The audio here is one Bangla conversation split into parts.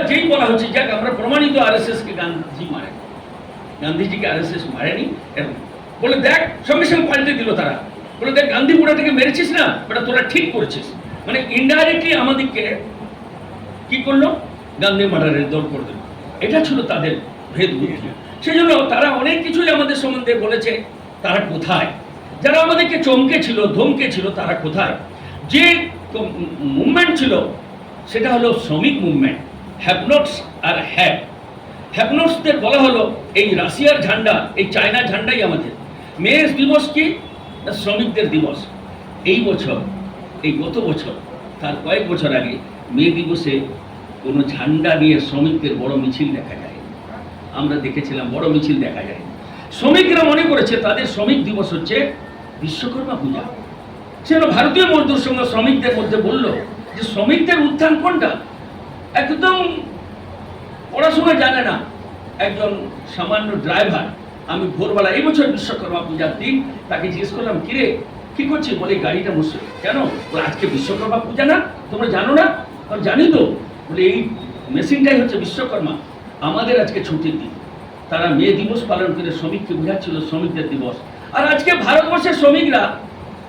যেই বলা হচ্ছে যাক আমরা প্রমাণিত আর এস কে গান্ধী মারে গান্ধীজিকে আর এস এস মারেনি বলে দেখ সঙ্গে সঙ্গে পাল্টে দিল তারা বলে দেখ গান্ধী বুড়াটাকে মেরেছিস না ওটা তোরা ঠিক করেছিস মানে ইনডাইরেক্টলি আমাদেরকে কি করল গান্ধী মার্ডারের দৌড় করে দিল এটা ছিল তাদের ভেদ বুদ্ধি সেই জন্য তারা অনেক কিছুই আমাদের সম্বন্ধে বলেছে তারা কোথায় যারা আমাদেরকে চমকে ছিল ধমকে ছিল তারা কোথায় যে মুভমেন্ট ছিল সেটা হলো শ্রমিক মুভমেন্ট হ্যাপনটস আর হ্যাপ হ্যাপনটসদের বলা হলো, এই রাশিয়ার ঝান্ডা, এই চায়নার ঝান্ডাই আমাদের। মেয়ের দিবস কি না শ্রমিকদের দিবস? এই বছর, এই গত বছর, তার কয়েক বছর আগে মে দিবসে কোনো ঝান্ডা নিয়ে শ্রমিকদের বড় মিছিল দেখা যায়। আমরা দেখেছিলাম, বড় মিছিল দেখা যায়। শ্রমিকরা মনে করেছে, তাদের শ্রমিক দিবস হচ্ছে বিশ্বকর্মা পূজা। সেটা ভারতীয় মজদুর সংঘ শ্রমিকদের মধ্যে বলল যে, শ্রমিকদের উত্থান কোনটা? একদম পড়াশোনা জানে না। একজন সামান্য ড্রাইভার আমি ভোরবেলা এই বছর বিশ্বকর্মা পূজার দিন, তাকে জিজ্ঞেস করলাম, কিরে, কি করছিস? বলে, গাড়িটা মুসে কেন? আজকে বিশ্বকর্মা পূজা না? তোমরা জানো না? জানি তো। বলে, এই মেশিনটাই হচ্ছে বিশ্বকর্মা। আমাদের আজকে ছুটির দিন। তারা মে দিবস পালন করে শ্রমিককে বোঝাচ্ছিল, শ্রমিকদের দিবস। আর আজকে ভারতবর্ষের শ্রমিকরা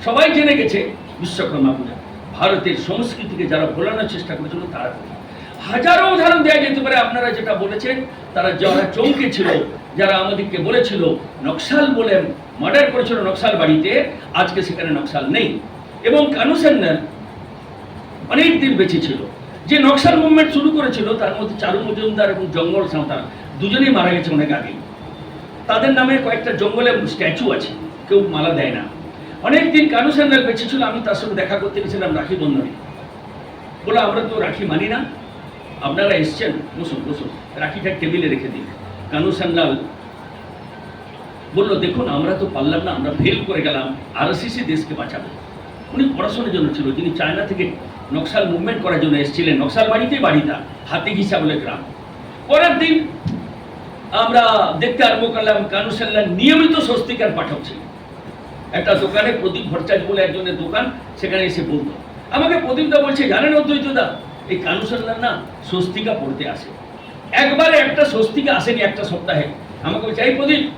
সবাই জেনে গেছে বিশ্বকর্মা পূজা। ভারতের সংস্কৃতিকে যারা ভোলানোর চেষ্টা করেছিল, তারা কোথায়? হাজারো উদাহরণ দেওয়া যেতে পারে। আপনারা যেটা বলেছেন, তারা যারা চমকে ছিল, যারা আমাদেরকে বলেছিল, নকশাল বলে মার্ডার করেছিল নকশাল বাড়িতে, আজকে সেখানে নকশাল নেই। এবং কানু অনেক দিন বেঁচে ছিল। যে নকশাল মুভমেন্ট শুরু করেছিল, তার মধ্যে চারু মজুমদার এবং জঙ্গল সাঁওতাল দুজনেই মারা গেছে অনেক আগেই। তাদের নামে কয়েকটা জঙ্গলে স্ট্যাচু আছে, কেউ মালা দেয় না। অনেক দিন কানু সেন্নার বেঁচে ছিল, আমি তার সঙ্গে দেখা করতে গেছিলাম রাখি বন্ধনে। বলে, আমরা তো রাখি মানি না। আপনারা এসছেন, বসুন বসুন রাখিটা টেবিলে রেখে দিন। কানু সান্যাল বলল, দেখুন, আমরা তো পারলাম না, আমরা ফেল করে গেলাম আরসিসি দেশকে বাঁচাবে। উনি পড়াশোনার জন্য ছিল, যিনি চায়না থেকে নকশাল মুভমেন্ট করার জন্য এসেছিলেন নকশাল বাড়িতেই বাড়িটা হাতে ঘিসা বলে গ্রাম। পরের দিন আমরা দেখতে আরম্ভ করলাম, কানু সান্যাল নিয়মিত স্বস্তিকার পাঠক ছিলেন একটা দোকানে প্রদীপ ভট্টাচার্য বলে একজনের দোকান, সেখানে এসে বলতো আমাকে প্রদীপদা বলছে, জানেন অদ্বৈতদা এই কানুসাল্লার না স্বস্তিকা পড়তে আসে। একবারে একটা স্বস্তিকা আসেনি একটা সপ্তাহে। আমাকে এই প্রদীপ,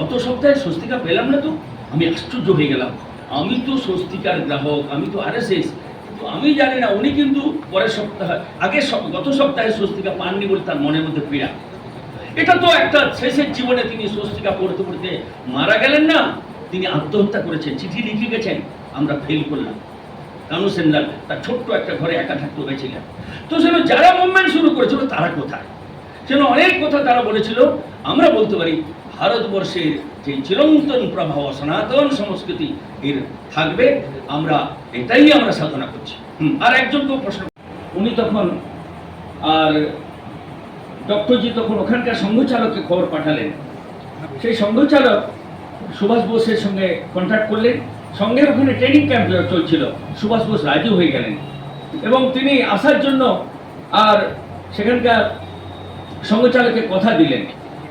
গত সপ্তাহে স্বস্তিকা পেলাম না তো? আমি আশ্চর্য হয়ে গেলাম। আমি তো স্বস্তিকার গ্রাহক, আমি তো আরএসএস। কিন্তু আমি জানি না, উনি কিন্তু পরের সপ্তাহে সপ- গত সপ্তাহে স্বস্তিকা পাননি বলে তার মনের মধ্যে পীড়া। এটা তো একটা শেষের জীবনে তিনি স্বস্তিকা পড়তে পড়তে মারা গেলেন না? তিনি আত্মহত্যা করেছেন, চিঠি লিখে গেছেন, আমরা ফেল করলাম। কানু সেন্দাল তার ছোট্ট একটা ঘরে একা থাকতে হয়েছিলেন। তো সেন যারা মুভমেন্ট শুরু করেছিল, তারা কোথায়? সেন অনেক কথা তারা বলেছিল, আমরা বলতে পারি ভারতবর্ষের যে চিরন্তন প্রভাব সনাতন সংস্কৃতি, এর থাকবে। আমরা এটাই আমরা সাধনা করছি। আর একজনকেও প্রশ্ন উনি তখন, আর ডক্টরজি তখন ওখানকার সংঘচালককে খবর পাঠালেন। সেই সংঘচালক সুভাষ বোসের সঙ্গে কন্ট্যাক্ট করলেন। সঙ্গের ওখানে ট্রেনিং ক্যাম্প চলছিল। সুভাষ বোস রাজি হয়ে গেলেন। এবং তিনি আসার জন্য আর সেখানকার সংঘচালকের কথা দিলেন।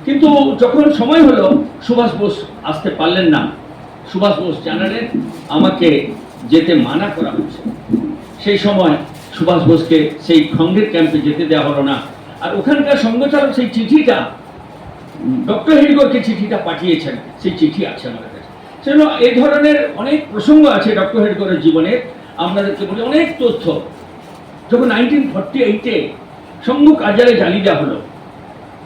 কিন্তু যখন সময় হলো, সুভাষ বোস আসতে পারলেন না। সুভাষ বোস জানালেন, আমাকে যেতে মানা করা হচ্ছে। সেই সময় সুভাষ বোসকে সেই খঙ্গের ক্যাম্পে যেতে দেওয়া হলো না। আর ওখানকার সংঘচালক সেই চিঠিটা ডক্টর হেরিগরকে চিঠিটা পাঠিয়েছেন। সেই চিঠি আছে আমাদের সেজন্য এই ধরনের অনেক প্রসঙ্গ আছে ডক্টর হেরিগরের জীবনে, আপনাদেরকে বলি অনেক তথ্য। যখন নাইনটিন ফর্টি এইটে সংঘ কার্যালয়ে জ্বালিয়ে দেওয়া হলো।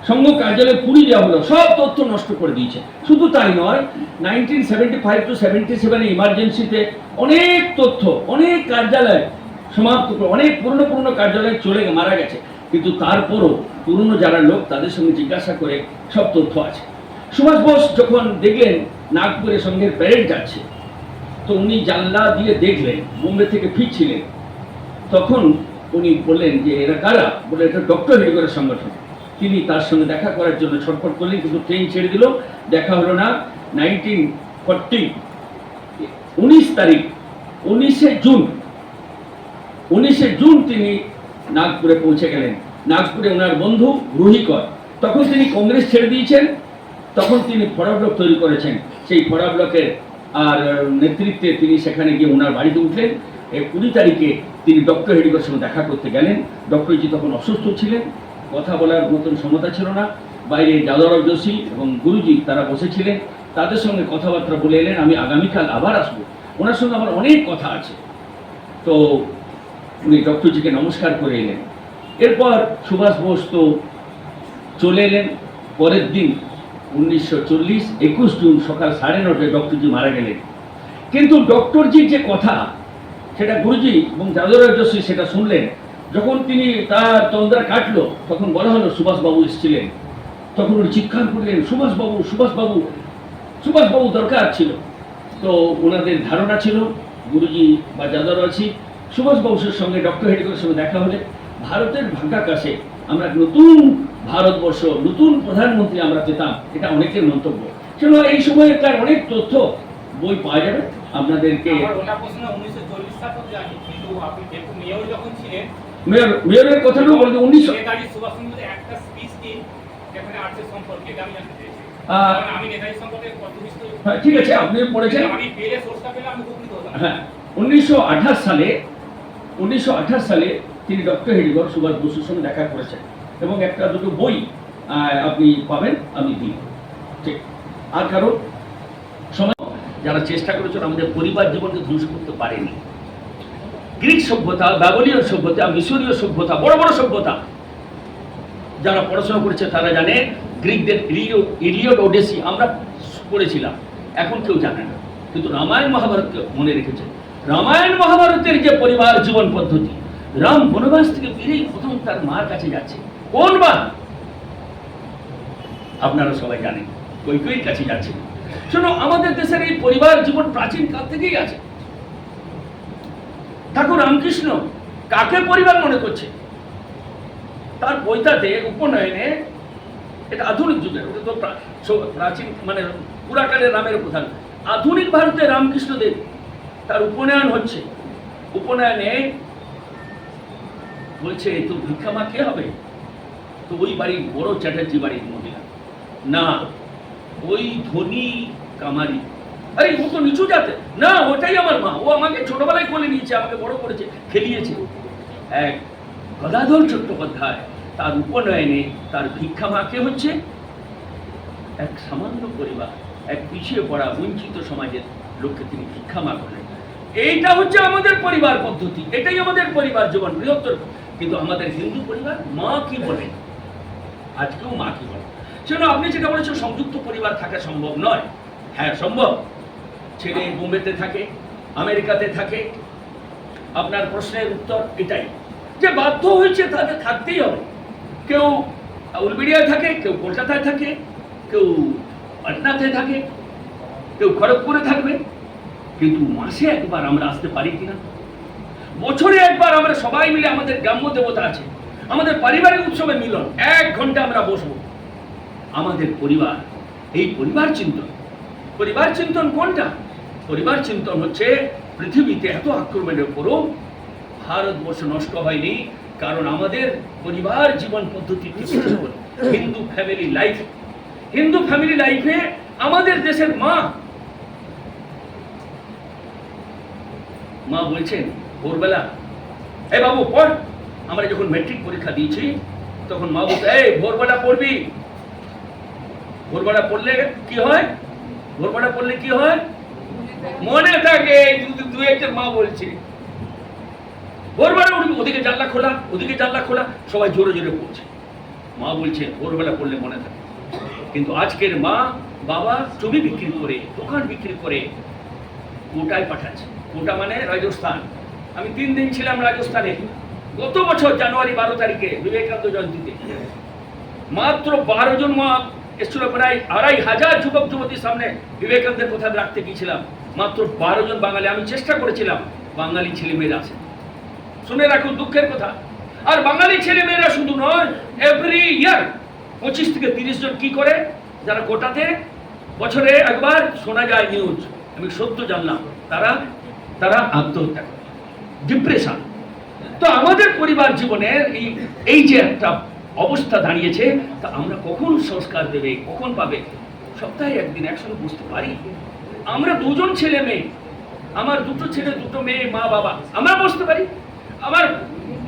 সংঘ কার্যালয়ে পুড়ি দেওয়া হলো। সব তথ্য নষ্ট করে দিয়েছে। শুধু তাই নয় nineteen seventy five to seventy সেভেনে ইমার্জেন্সিতে অনেক তথ্য, অনেক কার্যালয় সমাপ্ত করে, অনেক পুরনো পুরনো কার্যালয়ে চলে মারা গেছে। কিন্তু তারপরও পুরনো যারা লোক তাদের সঙ্গে জিজ্ঞাসা করে সব তথ্য আছে। সুভাষ বোস যখন দেখলেন নাগপুরে সঙ্গে প্যারেড যাচ্ছে। তো উনি জানলা দিয়ে দেখলেন, বোম্বে থেকে ফিরছিলেন। তখন উনি বললেন যে, এরা কারা? বলে এটা ডক্টর হেডগরের সংগঠন। তিনি তার সঙ্গে দেখা করার জন্য ছটফট করলেন, কিন্তু ট্রেন ছেড়ে দিল। দেখা হলো না, নাইনটিন ফর্টি, উনিশ তারিখ, উনিশে জুন উনিশে জুন তিনি নাগপুরে পৌঁছে গেলেন। নাগপুরে ওনার বন্ধু রুহিকর। তখন তিনি কংগ্রেস ছেড়ে দিয়েছেন। তখন তিনি ব্লক তৈরি করেছেন। সেই ফড়া ব্লকের, আর নেতৃত্বে তিনি সেখানে গিয়ে ওনার বাড়িতে উঠলেন। এই কুড়ি তারিখে তিনি ডক্টর হেডিকোর সঙ্গে দেখা করতে গেলেন। ডক্টরজি তখন অসুস্থ ছিলেন, কথা বলার মতন ক্ষমতা ছিল না। বাইরে যাদবরাও যোশী এবং গুরুজি তারা বসেছিলেন তাদের সঙ্গে কথাবার্তা বলে এলেন, আমি আগামীকাল আবার আসব। ওনার সঙ্গে আমার অনেক কথা আছে। তো উনি ডক্টরজিকে নমস্কার করে এলেন। এরপর সুভাষ বোস তো চলে এলেন। পরের দিন উনিশশো চল্লিশ একুশ জুন সকাল সাড়ে নটায় ডক্টরজি মারা গেলেন। কিন্তু ডক্টরজির যে কথা, সেটা গুরুজি এবং যাদবরাজ যোশী সেটা শুনলেন। যখন তিনি তার তন্দ্রা কাটলো, তখন বলা হলো সুভাষবাবু এসেছিলেন। তখন উনি চিৎকার করলেন, সুভাষবাবু সুভাষবাবু সুভাষবাবু দরকার ছিল। তো ওনাদের ধারণা ছিল, গুরুজি বা যাদবরাজি সুভাষবাবুর সঙ্গে ডক্টর হেডিকরের সঙ্গে দেখা হলে, ভারতের ভাগ্যাকাশে আমরা নতুন ভারতবর্ষ নতুন প্রধানমন্ত্রী আমরা পেতাম এটা অনেকের মন্তব্য। সেজন্য এই সময়কার অনেক তথ্য বই পাওয়া যাবে। আপনাদেরকে উনিশশো মেয়রের কথাটাও বলতে হ্যাঁ, ঠিক আছে আপনি পড়েছেন। হ্যাঁ উনিশশো আঠাশ সালে উনিশশো আঠাশ সালে তিনি ডক্টর হেডিগর সুভাষ বসুর সঙ্গে দেখা করেছেন এবং একটা দুটো বই আপনি পাবেন, আমি দিই। ঠিক। আর কারও সময় যারা চেষ্টা করেছেন আমাদের পরিবার জীবনকে ধ্বংস করতে পারেনি। গ্রিক সভ্যতা ব্যাবলীয় সভ্যতা, মিশরীয় সভ্যতা, বড় বড় সভ্যতা, যারা পড়াশোনা করেছে তারা জানে গ্রিকদের ইলিয়ড ইলিয়ড ওডেসি আমরা পড়েছিলাম, এখন কেউ জানে না। কিন্তু রামায়ণ মহাভারতকে মনে রেখেছে। রামায়ণ মহাভারতের যে পরিবার জীবন পদ্ধতি রাম বনবাস থেকে ফিরেই প্রথম তার মার কাছে যাচ্ছে। কোন মা আপনারা সবাই জানেন কৈকৈর কাছে যাচ্ছে। শোনো, আমাদের দেশের এই পরিবার জীবন প্রাচীন কাল থেকেই আছে। ঠাকুর রামকৃষ্ণ কাকে পরিবার মনে করছে? তার বইটাতে, উপনয়নে, এটা আধুনিক যুগের, ওটা তো প্রাচীন মানে পুরাকালের রামের প্রধান। আধুনিক ভারতে রামকৃষ্ণ দেব তার উপনয়ন হচ্ছে। উপনয়নে বলছে, তো ভিক্ষা মা কে হবে? তো ওই বাড়ির বড় চ্যাটার্জি বাড়ির মহিলা, না, ওই ধনী কামারি। আরে, ও তো নিচু যাতে না, ওটাই আমার মা, ও আমাকে ছোটবেলায় কোলে নিয়েছে, আমাকে বড় করেছে, খেলিয়েছে। এক গদাধর চট্টোপাধ্যায় তার উপনয়নে তার ভিক্ষা মাকে হচ্ছে এক সামান্য পরিবার, এক পিছিয়ে পড়া বঞ্চিত সমাজের লোককে তিনি ভিক্ষা মা করলেন এইটা হচ্ছে আমাদের পরিবার পদ্ধতি, এটাই আমাদের পরিবার জীবন, বৃহত্তর কিন্তু আমাদের হিন্দু পরিবার মা কি বলে? আজকেও মা কি বলে? সেজন্য আপনি যেটা বলেছেন, সংযুক্ত পরিবার থাকা সম্ভব নয়। হ্যাঁ সম্ভব। ছেলে বোম্বেতে থাকে, আমেরিকাতে থাকে। আপনার প্রশ্নের উত্তর এটাই। যে বাধ্য হয়েছে তাদের থাকতেই হবে। কেউ উলবেড়িয়ায় থাকে, কেউ কলকাতায় থাকে, কেউ পাটনাতে থাকে, কেউ খড়গপুরে থাকবে। কিন্তু মাসে একবার আমরা আসতে পারি কিনা? বছরে একবার আমরা সবাই মিলে আমাদের গ্রাম্য দেবতা আছে। আমাদের পারিবারিক উৎসবে মিলন। এক ঘণ্টা আমরা বসবো। আমাদের পরিবার। এই পরিবার চিন্তন। পরিবার চিন্তন কোনটা? পরিবার চিন্তন হচ্ছে পৃথিবীতে এত আক্রমণের পরও ভারতবর্ষ নষ্ট হয়নি, কারণ আমাদের পরিবার জীবন পদ্ধতি Hindu family life Hindu family লাইফে আমাদের দেশের মা। মা বলছেন ভোরবেলা। এই বাবু, পড়। আমরা যখন ম্যাট্রিক পরীক্ষা দিয়েছি, তখন মা বলতো এই, ভোরবেলা পড়বি। ভোরবেলা পড়লে কি হয়? ভোরবেলা পড়লে কি হয়? মনে থাকে দু একটা মা বলছে। ভোরবেলা উঠবি, ওদিকে জানলা খোলা, ওদিকে জানলা খোলা, সবাই জোরে জোরে পড়ছে। মা বলছে, ভোরবেলা পড়লে মনে থাকে। কিন্তু আজকের মা বাবা জমি বিক্রি করে, দোকান বিক্রি করে, কোটায় পাঠাচ্ছে। কোটা মানে রাজস্থান। আমি তিন দিন ছিলাম রাজস্থানে। গত বছর জানুয়ারি বারো তারিখে বিবেকানন্দ জয়ন্তীতে। মাত্র বারো জন মা এসেছিল, প্রায় আড়াই হাজার যুবক যুবতীর সামনে বিবেকানন্দের কথা রাখতে গিয়েছিলাম। মাত্র বারো জন বাঙালি, আমি চেষ্টা করেছিলাম বাঙালি ছেলে মেয়েরা আছে। শুনে রাখুন দুঃখের কথা। আর বাঙালি ছেলে মেয়েরা শুধু নয় এভরি ইয়ার পঁচিশ থেকে তিরিশ জন কি করে? যারা কোটাতে বছরে একবার শোনা যায় নিউজ আমি সত্য জানলাম। তারা তারা আত্মহত্যা করে। ডিপ্রেশন তো আমাদের পরিবার জীবনের এই এই যে একটা অবস্থা দাঁড়িয়েছে, তা আমরা কখন সংস্কার দেবে, কখন পাবে, সপ্তাহে একদিন একসঙ্গে বুঝতে পারি? আমরা দুজন ছেলে মেয়ে, আমার দুটো ছেলে, দুটো মেয়ে, মা, বাবা, আমরা বসতে পারি? আমার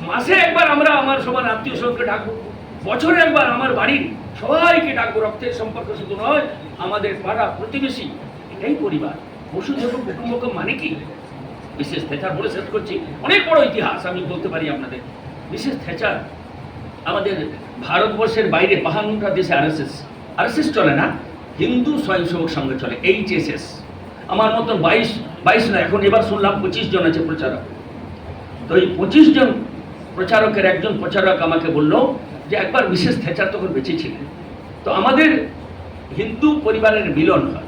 মাসে একবার আমরা আমার সবার আত্মীয় স্বজনকে ডাকবো, বছরে একবার আমার বাড়ির সবাইকে ডাকবো, রক্তের সম্পর্ক শুধু নয়, আমাদের পাড়া প্রতিবেশী, এটাই পরিবার। বসুধৈব কুটুম্বকম মানে কি? বিশেষ থেচার বলে শেষ করছি। অনেক বড় ইতিহাস, আমি বলতে পারি আপনাদের। বিশেষ থেচার আমাদের ভারতবর্ষের বাইরে বাহান্নটা দেশে আরএসএস আরএসএস চলে না? হিন্দু স্বয়ংসেবক সঙ্গে চলে এইচএসএস আমার মতন বাইশ বাইশ না, এখন এবার শুনলাম পঁচিশ জন আছে প্রচারক। তো এই পঁচিশ জন প্রচারকের একজন প্রচারক আমাকে বলল যে একবার বিশেষ থেচার তখন বেঁচে ছিলেন তো আমাদের হিন্দু পরিবারের মিলন হয়,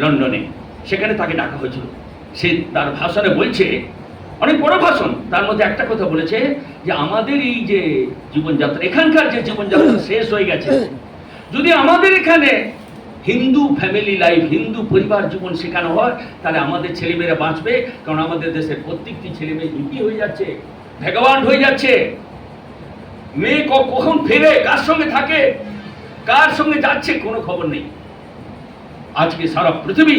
লন্ডনে। সেখানে তাকে ডাকা হয়েছিল। সে তার ভাষণে বলছে অনেক বড় ভাষণ তার মধ্যে একটা কথা বলেছে যে আমাদের এই যে জীবনযাত্রা এখানকার যে জীবনযাত্রা শেষ হয়ে গেছে। যদি আমাদের এখানে হিন্দু ফ্যামিলি লাইফ হিন্দু পরিবার জীবন শেখানো হয় তাহলে আমাদের ছেলেমেয়েরা বাঁচবে কারণ আমাদের দেশের প্রত্যেকটি ছেলে মেয়ে হিন্দি হয়ে যাচ্ছে ভেগবান হয়ে যাচ্ছে। মেয়ে কখন ফেরে কার সঙ্গে থাকে কার সঙ্গে যাচ্ছে কোনো খবর নেই। আজকে সারা পৃথিবী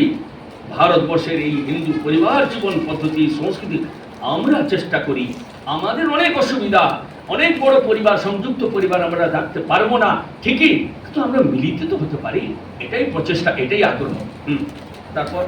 ভারতবর্ষের এই হিন্দু পরিবার জীবন পদ্ধতি, সংস্কৃতি আমরা চেষ্টা করি। আমাদের অনেক অসুবিধা, অনেক বড় পরিবার, সংযুক্ত পরিবার আমরা থাকতে পারব না, ঠিকই, কিন্তু আমরা মিলিত তো হতে পারি। এটাই প্রচেষ্টা, এটাই আগ্রহ। হুম, তারপর.